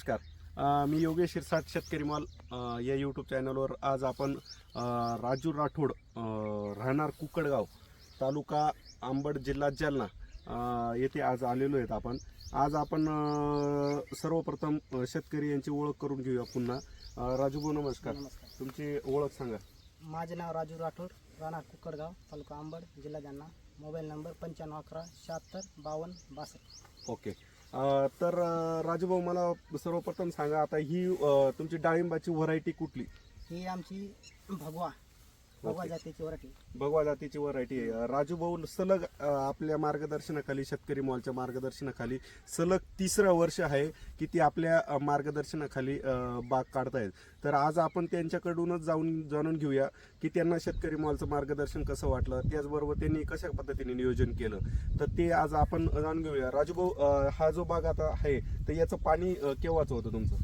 नमस्कार. मी योगेश शिरसाट शेतकरी मॉल. या यूट्यूब चॅनलवर आज आपण राजू राठोड राहणार कुकडगाव तालुका अंबड जिल्हा जालना येथे आज आलेलो आहेत आपण. आज आपण सर्वप्रथम शेतकरी यांची ओळख करून घेऊया पुन्हा. राजू भाऊ नमस्कार. तुमची ओळख सांगा. माझे नाव राजू राठोड राहणार कुकडगाव तालुका अंबड जिल्हा जालना. मोबाईल नंबर पंच्याण्णव अकरा शहात्तर बावन्न बासष्ट. ओके. तर राजूभाऊ मला सर्वप्रथम सांगा आता ही तुमची डाळिंबाची व्हरायटी कुठली? ही आमची भगवा. भगवा. जातीची वराठी. भगवा जातीची व्हरायटी आहे. राजू भाऊ सलग अ, आपल्या मार्गदर्शनाखाली शेतकरी मॉलच्या मार्गदर्शनाखाली सलग तिसरं वर्ष आहे की ती आपल्या अ, मार्गदर्शनाखाली अ, बाग काढतायत. तर आज आपण त्यांच्याकडूनच जाऊन जाणून घेऊया की त्यांना शेतकरी मॉलचं मार्गदर्शन कसं वाटलं. त्याचबरोबर त्यांनी कशा पद्धतीने नियोजन केलं. तर ते आज आपण जाणून घेऊया. राजू भाऊ अ, हा जो बाग आता आहे तर याचं पाणी अ, केव्हाचं होतं तुमचं?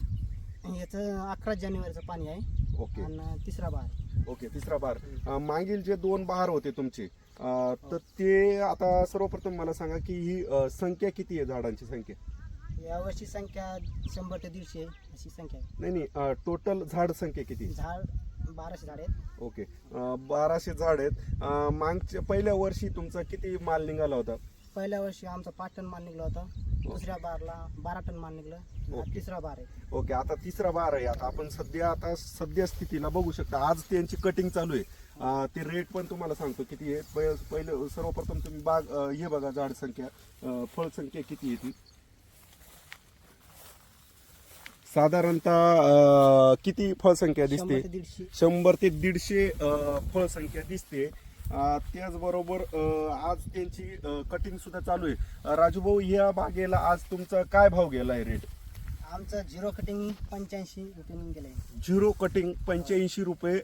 याचं अकरा जानेवारीचं पाणी आहे. ओके. आणि तिसरा बार ओके तिसरा बार. अ, मागील जे दोन बहार होते तुमचे अ, तर ते आता सर्वप्रथम मला सांगा की ही अ, संख्या किती आहे झाडांची संख्या? यावर्षी संख्या शंभर ते दीडशे अशी संख्या आहे. नाही नाही टोटल झाड संख्या किती? झाड बाराशे झाड आहेत. ओके अ, बाराशे झाड आहेत. अ, मागच्या पहिल्या वर्षी तुमचा किती माल निघाला होता? पहिल्या वर्षी आमचा पाच टन माल निघला होता. दुसऱ्या बारला बारा टन माल निघलं ओके. तिसरा बार आहे. ओके आता तिसरा बार आहे. आता आपण सध्या आता सध्या स्थितीला बघू शकता. आज त्यांची कटिंग चालू आहे. अ, ते रेट पण तुम्हाला सांगतो किती आहे. पहि- पहिलं सर्वप्रथम तुम्ही बाग अ, हे बघा झाड संख्या. अ, फळ संख्या किती आहे ती? साधारणतः अ, किती फळसंख्या दिसते? शंभर ते दीडशे. शंभर ते दीडशे अ, फळसंख्या दिसते. त्याचबरोबर आज त्यांची कटिंग सुद्धा चालू आहे. अ, राजूभाऊ या बागेला आज तुमचा काय भाव गेलाय रेट आमचं झिरो कटिंग पंच्याऐंशी रुपये गेलं आहे झिरो कटिंग पंच्याऐंशी रुपये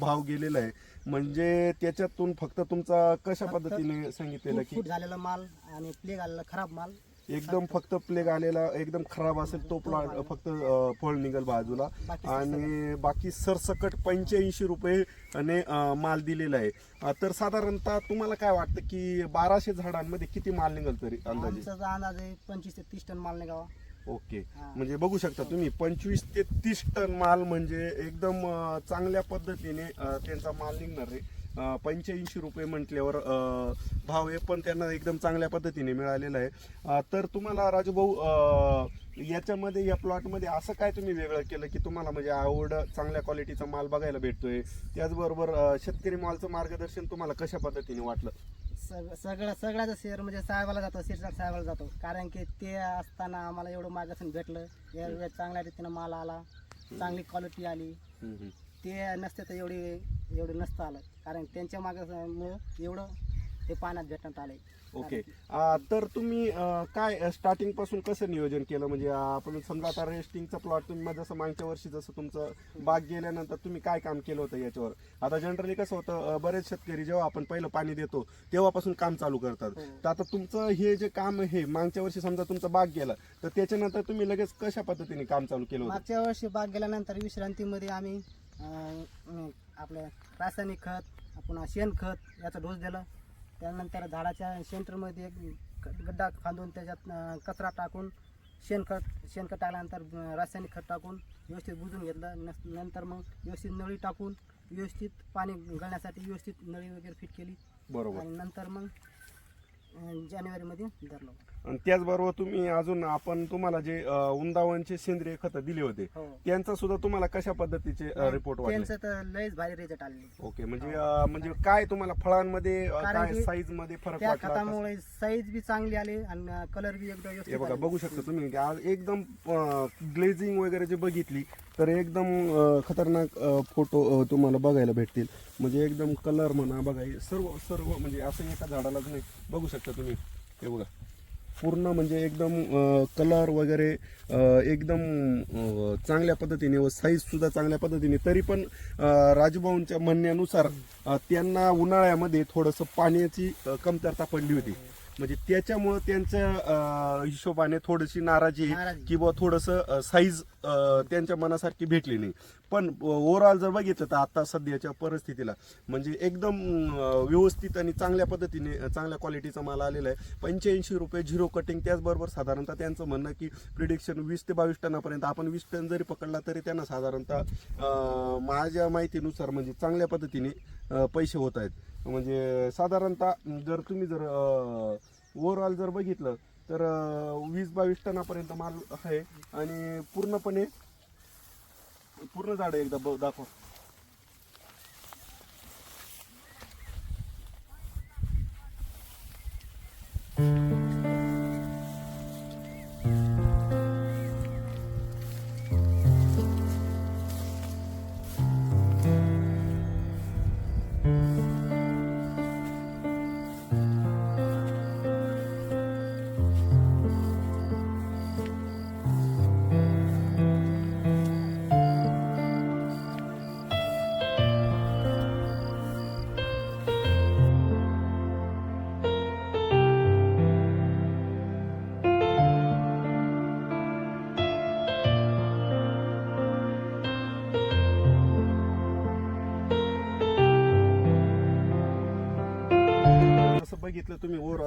भाव गेलेला आहे. म्हणजे त्याच्यातून फक्त तुमचा कशा पद्धतीने सांगितलेलं की झालेला माल आणि प्लेग आलेला खराब माल. एकदम फक्त प्लेग आलेला एकदम खराब असेल तो प्लॉट फक्त अ, फळ निघल बाजूला. आणि बाकी सरसकट पंच्याऐंशी रुपये ने अ, माल दिलेला आहे. अ, तर साधारणतः तुम्हाला काय वाटतं की बाराशे झाडांमध्ये किती माल निघल तरी अंदाजे? आमचा जो अंदाज आहे पंचवीस ते तीस टन माल निघावा. ओके. हा. म्हणजे बघू शकता तुम्ही पंचवीस ते तीस टन माल म्हणजे एकदम अ, चांगल्या पद्धतीने अ, त्यांचा माल निघणार आहे. पंच्याऐंशी रुपये म्हटल्यावर भाव आहे पण त्यांना एकदम चांगल्या पद्धतीने मिळालेला आहे. तर तुम्हाला राजूभाऊ याच्यामध्ये या प्लॉटमध्ये असं काय तुम्ही वेगळं केलं की तुम्हाला म्हणजे आवड चांगल्या क्वालिटीचा माल बघायला भेटतोय? त्याचबरोबर शेतकरी मालचं मार्गदर्शन तुम्हाला कशा पद्धतीने वाटलं? सग सगळं सगळ्याचा शेअर म्हणजे साहेबाला जातो शिरसाट साहेबाला जातो. कारण की ते असताना आम्हाला एवढं मार्गदर्शन भेटलं. चांगल्या रीतीनं माल आला चांगली क्वालिटी आली. ते नसते तर एवढी एवढं नसतं आलं. कारण त्यांच्या मार्गदर्शनामुळं एवढं ते पाण्यात भेटण्यात आलंय. ओके. आ, तर तुम्ही अ, काय स्टार्टिंगपासून कसं नियोजन केलं? म्हणजे आपण समजा आता रेस्टिंगचा प्लॉट तुम्ही मग जसं मागच्या वर्षी जसं तुमचं बाग गेल्यानंतर तुम्ही काय काम केलं होतं याच्यावर? आता जनरली कसं होतं अ, बरेच शेतकरी जेव्हा आपण पहिलं पाणी देतो तेव्हापासून काम चालू करतात. हो. तर आता तुमचं हे जे काम आहे मागच्या वर्षी समजा तुमचा बाग गेला तर त्याच्यानंतर तुम्ही लगेच कशा पद्धतीने काम चालू केलं होतं? मागच्या वर्षी बाग गेल्यानंतर विश्रांतीमध्ये आम्ही आपलं रासायनिक खत पुन्हा शेणखत याचा डोस दिला. त्यानंतर झाडाच्या सेंटरमध्ये एक गड्डा खांदून त्याच्यात कचरा टाकून शेणखत शेणखत टाकल्यानंतर रासायनिक खत टाकून व्यवस्थित बुजून घेतलं. नस- नंतर मग व्यवस्थित नळी टाकून व्यवस्थित पाणी गळण्यासाठी व्यवस्थित नळी वगैरे फिट केली. बरोबर. आणि नंतर मग जानेवारीमध्ये धरलो. आणि त्याचबरोबर तुम्ही अजून आपण तुम्हाला जे अ, उंदावणचे सेंद्रिय खतं दिले होते हो. त्यांचा सुद्धा तुम्हाला कशा पद्धतीचे रिपोर्ट वाटले? त्यांचं तर लयच भारी रिझल्ट आले. ओके म्हणजे अं, म्हणजे काय तुम्हाला फळांमध्ये अं, कारण काय की साईजमध्ये फरक त्या वाटला? का? खतामुळे साईज बी चांगली आली आणि कलर बी एकदम हे व्यवस्थित बघा आले. बघू शकता तुम्ही की आज एकदम ग्लेझिंग वगैरे जे बघितली तर एकदम अं, खतरनाक फोटो तुम्हाला बघायला भेटतील. म्हणजे एकदम कलर म्हणा बघा हे सर्व सर्व म्हणजे असं एका झाडालाच नाही. बघू शकता तुम्ही हे बघा. पूर्ण म्हणजे एकदम कलर वगैरे एकदम चांगल्या पद्धतीने व साईज सुद्धा चांगल्या पद्धतीने. तरी पण राजभाऊंच्या म्हणण्यानुसार त्यांना उन्हाळ्यामध्ये थोडंसं पाण्याची कमतरता पडली होती. म्हणजे त्याच्यामुळं त्यांच्या हिशोबाने थोडीशी नाराजी नाराजी. किंवा थोडंसं साईज त्यांच्या मनासारखी भेटली नाही. पण ओव्हरऑल जर बघितलं तर आता सध्याच्या परिस्थितीला म्हणजे एकदम व्यवस्थित आणि चांगल्या पद्धतीने चांगल्या क्वालिटीचा माल आलेला आहे. पंच्याऐंशी रुपये झिरो कटिंग त्याचबरोबर साधारणतः त्यांचं म्हणणं की प्रिडिक्शन वीस ते बावीस टनापर्यंत आपण वीस टन जरी पकडला तरी त्यांना साधारणतः माझ्या माहितीनुसार म्हणजे चांगल्या पद्धतीने पैसे होत आहेत. म्हणजे साधारणतः जर तुम्ही जर ओव्हरऑल जर बघितलं तर वीस बावीस टनापर्यंत माल आहे आणि पूर्णपणे पूर्ण झाड एकदा ब- दाखवा.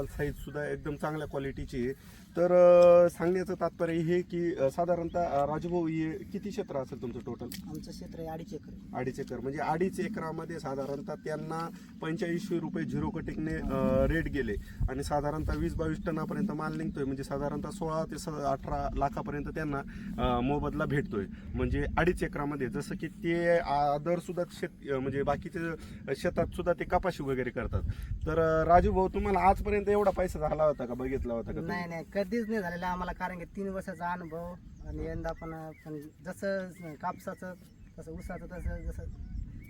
बघितलं तुम्ही ओव्हरऑल साईज सुद्धा एकदम चांगल्या क्वालिटीची आहे. तर सांगण्याचं तात्पर्य हे की साधारणतः राजूभाऊ हे किती क्षेत्र असेल तुमचं टोटल आमचं क्षेत्र आहे अडीच एकर. अडीच एकर. म्हणजे अडीच एकरामध्ये साधारणतः त्यांना पंच्याऐंशी रुपये झिरो कटिंगने रेट गेले. आणि साधारणतः वीस बावीस टनापर्यंत माल निघतोय. म्हणजे साधारणतः सोळा ते स- अठरा लाखापर्यंत त्यांना अं, मोबदला भेटतोय. म्हणजे अडीच एकरामध्ये. जसं की ते अदर सुद्धा शेत म्हणजे बाकीचे शेतात सुद्धा ते कपाशी वगैरे करतात. तर अं, राजू भाऊ तुम्हाला आजपर्यंत एवढा पैसा झाला होता का? बघितला होता का तुम्ही? नाही नाही कधीच नाही झालेला. आम्हाला कारण की तीन वर्षाचा अनुभव आणि यंदा पण पण जसं कापसाचं तसं ऊसाचं तसं जसं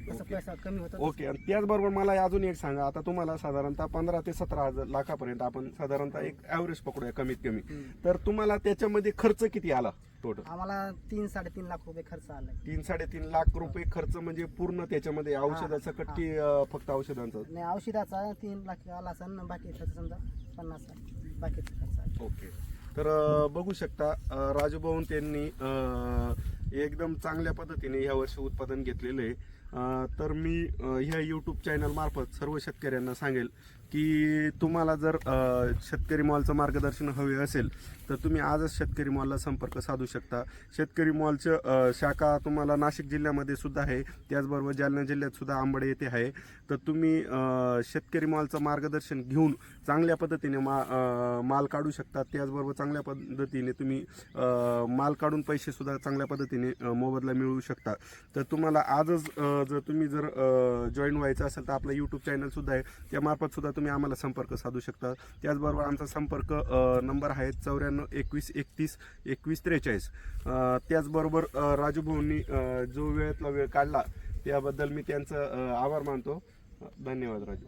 जसं ओके. पैसा कमी होतं ओके. आणि त्याचबरोबर मला अजून एक सांगा. आता तुम्हाला साधारणतः पंधरा ते सतरा हजार लाखापर्यंत आपण साधारणतः एक ऍव्हरेज पकडूया कमीत कमी. तर तुम्हाला त्याच्यामध्ये खर्च किती आला? टोटल आम्हाला तीन साडेतीन लाख रुपये खर्च आलाय. तीन साडेतीन लाख रुपये खर्च म्हणजे पूर्ण त्याच्यामध्ये औषधाचा. कट्टी अं, फक्त औषधांचा? आणि औषधाचा तीन लाख आला असेल बाकी समजा पन्नास लाख. बाकीचा खर्च आला ओके. तर अं, बघू शकता अं, राजूभाऊन त्यांनी अं, एकदम चांगल्या पद्धतीने या वर्षी उत्पादन घेतलेलं आहे. अं, तर मी अं, ह्या यूट्यूब चॅनल मार्फत सर्व शेतकऱ्यांना सांगेल की तुम्हाला जर शेतकरी मॉलचं मार्गदर्शन हवे असेल तर तुम्ही आजच शेतकरी मॉलला संपर्क साधू शकता. शेतकरी मॉलचं शाखा तुम्हाला नाशिक जिल्ह्यामध्ये सुद्धा आहे. त्याचबरोबर जालना जिल्ह्यात सुद्धा आंबडे येथे आहे. तर तुम्ही शेतकरी मॉलचं मार्गदर्शन घेऊन चांगल्या पद्धतीने मा माल काढू शकता. त्याचबरोबर चांगल्या पद्धतीने तुम्ही माल काढून पैसेसुद्धा चांगल्या पद्धतीने मोबदला मिळवू शकता. तर तुम्हाला आजच जर तुम्ही जर जॉईन व्हायचं असेल तर आपलं यूट्यूब चॅनलसुद्धा आहे. त्यामार्फतसुद्धा तुम्ही आम्हाला संपर्क साधू शकता. त्याचबरोबर आमचा संपर्क नंबर आहे चौऱ्याण्णव एकवीस एकतीस एकवीस त्रेचाळीस. त्याचबरोबर अं, राजू भाऊंनी जो वेळेतला वेळ काढला त्याबद्दल मी त्यांचं आभार मानतो. धन्यवाद राजू.